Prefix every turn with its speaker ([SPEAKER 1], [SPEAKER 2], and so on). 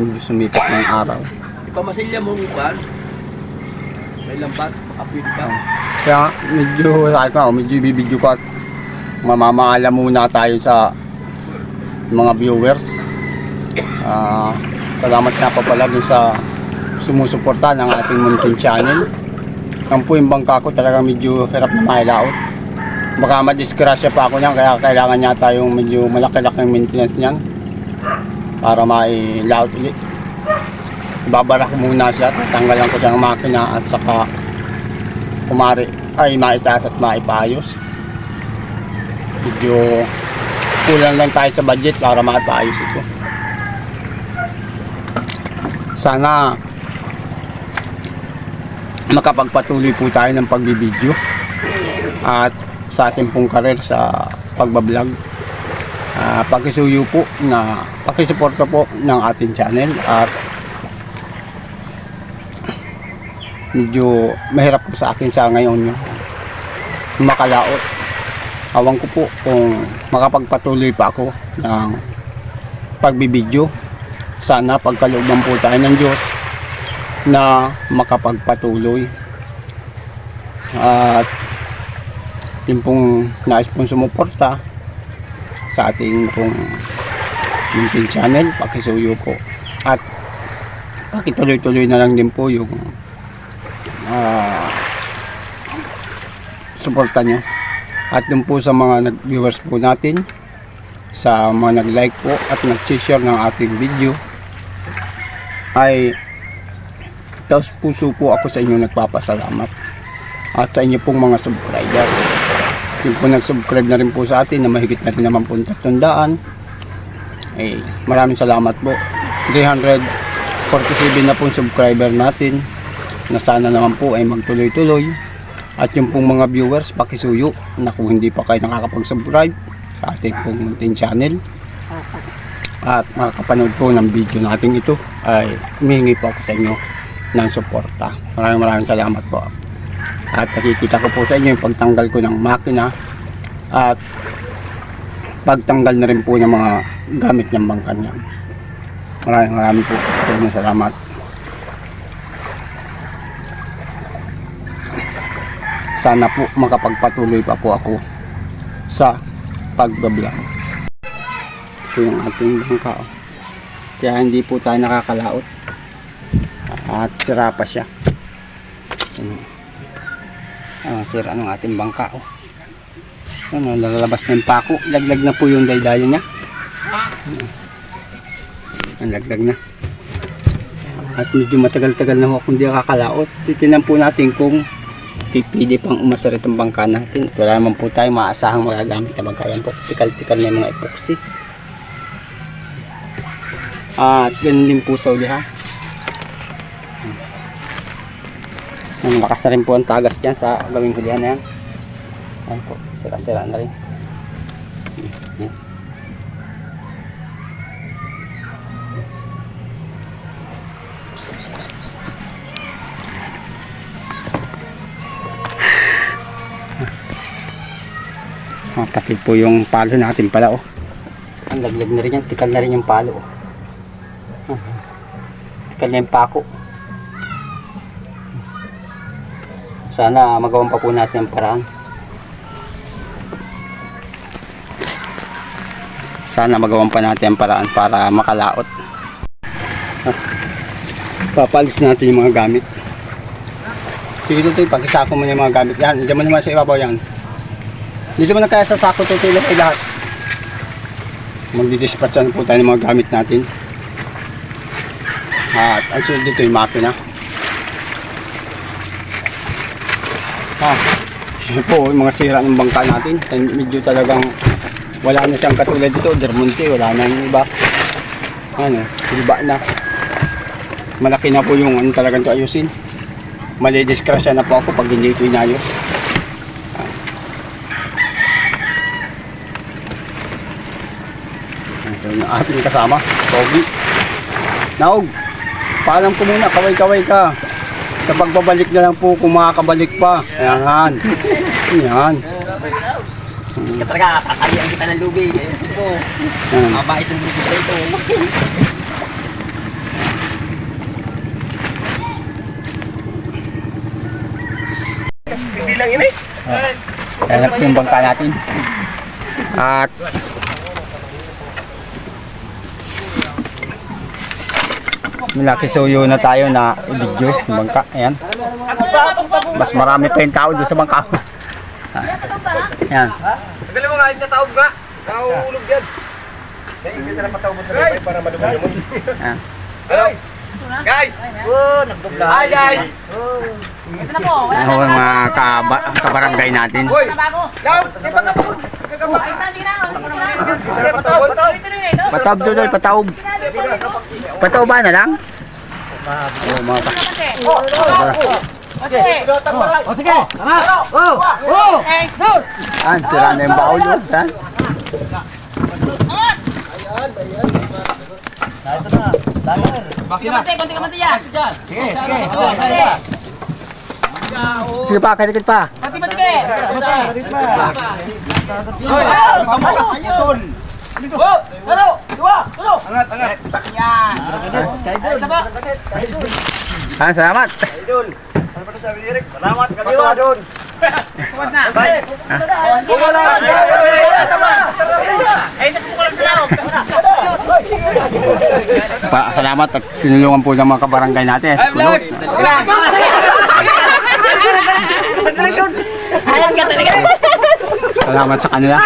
[SPEAKER 1] medyo sumikat ng araw.
[SPEAKER 2] Ipamasilya mo ba? May lambat, apil ka.
[SPEAKER 1] Kaya medyo, sabi ko, medyo ibibidyo ko at mamamaala muna tayo sa mga viewers. Ah, salamat nga pa pala dun sa sumusuporta ng ating Muntin channel. Ang po yung bangka ko talaga medyo hirap na mailaot. Baka madisgrasya pa ako niyan kaya kailangan yata yung medyo malaki-laking maintenance niyan para mailaot ulit. Babara ko muna siya, tatanggalan ko siya ng makina at saka kumari ay maitaas at maipayos. Medyo kulang lang tayo sa budget para maipayos ito. Sana makapagpatuloy po tayo ng pagbibideo at sa ating pong karir sa pagbablog. Uh, pakisuyo po na pakisuporta po ng ating channel at medyo mahirap po sa akin sa ngayon yung makalaot. Awan ko po kung makapagpatuloy pa ako ng pagbibideo. Sana pagkalooban po tayo ng Diyos na makapagpatuloy. At yung pong nais pong sumuporta sa ating pong YouTube channel, pakisuyo po. At pakituloy-tuloy na lang din po yung ah suporta nyo. At dun po sa mga nag-viewers po natin, sa mga nag-like po at nag-share ng ating video, ay taos puso po ako sa inyo nagpapasalamat. At sa inyo pong mga subscriber. Yung po nag-subscribe na rin po sa atin na mahigit na rin naman po tatundaan. Eh, maraming salamat po. 347 na pong subscriber natin na sana naman po ay magtuloy-tuloy at yung pong mga viewers pakisuyo na kung hindi pa kayo nakakapag-subscribe sa ating pong muntin channel at makakapanood po ng video natin ito ay humihingi po ako sa inyo ng suporta maraming maraming salamat po at nakikita ko po sa inyo yung pagtanggal ko ng makina at pagtanggal na rin po ng mga gamit ng bangkan niya maraming maraming po sa inyo salamat sana po makapagpatuloy pa po ako sa pagbablog. Ito yung ating bangka. oh. Kaya hindi po tayo nakakalaot. At sira pa siya. Ano, ah, sira ng ating bangka. Oh. Ano, lalabas yung pako. Laglag na po yung daydayo niya. Ang laglag na. At medyo matagal-tagal na ho akong hindi nakakalaot. Titinan po natin kung pipili pang umasarit ang bangka natin. Wala naman po tayo maasahang magagamit na bangka. Yan po, tikal-tikal na yung mga epoxy. At ganun din po sa uli ha. Ang lakas na rin po ang tagas dyan sa gawing hulihan na yan. Ayan po, sira-sira na rin. Yan. Ah, po yung palo natin pala oh. Ang laglag na rin yan, tikal na rin yung palo oh. Tikal na yung pako. Sana magawan pa po natin ang paraan. Sana magawan pa natin ang paraan para makalaot. Ah, Papalis natin yung mga gamit. Sige tutoy, pag-isako mo na yung mga gamit yan. Hindi mo naman sa ibabaw yan. Dito mo na kaya sa sako tutulong ay lahat. Magdidispatchan po tayo ng mga gamit natin. At ang sunod dito yung makina. Ah, yun po yung mga sira ng bangka natin. Medyo talagang wala na siyang katulad dito. Dermonte, wala na yung iba. Ano, iba na. Malaki na po yung ano talagang ito ayusin. Malidiskrasya na po ako pag hindi ito inayos. Ito yung ating kasama, Pogi. Naog, paalam ko muna, kaway-kaway ka. Sa pagbabalik na lang po, kung makakabalik pa. Ayan. Ayan.
[SPEAKER 2] Hindi ka talaga, kakalian kita ng lubi. Ayusin ko. Mabait ang lubi na ito. Hindi lang
[SPEAKER 1] yun eh. Hanap yung bangka natin. At Malaki suyo na tayo na i-video yung bangka. Ayan. Mas marami pa yung tao doon sa bangka. Ayan.
[SPEAKER 2] Tagal mo nga, nataob nga. Nahulog yan. May ingit na mo sa guys. para madumi mo.
[SPEAKER 1] Ayan.
[SPEAKER 2] Guys! Guys! Hi guys!
[SPEAKER 3] Ito na po, wala na bago.
[SPEAKER 1] mga kaba, kabarangay natin.
[SPEAKER 2] Hoy! Now, di ba ka po? Kagaba.
[SPEAKER 3] Ay, sige na, sige na. Na yun, no?
[SPEAKER 1] Pataob pataob. Pataob ba na lang? Oo, mga ka.
[SPEAKER 3] Okay.
[SPEAKER 2] O sige! Tara! Oh! Oh!
[SPEAKER 3] Eh, dos.
[SPEAKER 1] Ayan, sira na yung baul doon. Ayan.
[SPEAKER 3] Angat.
[SPEAKER 2] Bakit
[SPEAKER 3] Kamati, konti kamati yan.
[SPEAKER 2] Sige, sige.
[SPEAKER 3] Kamati.
[SPEAKER 1] Sige pa, kadikit pa.
[SPEAKER 3] Konti mati.
[SPEAKER 2] Hoy! Ayun! Oh! Taro! Dua! Tulo! Angat, angat.
[SPEAKER 3] Yan. Ay, isa po.
[SPEAKER 1] Ah, salamat.
[SPEAKER 2] Ano ito sabi ni Eric? Salamat kami doon!
[SPEAKER 3] Tuwas na.
[SPEAKER 2] Wala!
[SPEAKER 3] Eh, isa po ko lang sa loob.
[SPEAKER 1] Pa, salamat at tinulungan po ng mga kabarangay natin. Sa kulot. Salamat sa kanila.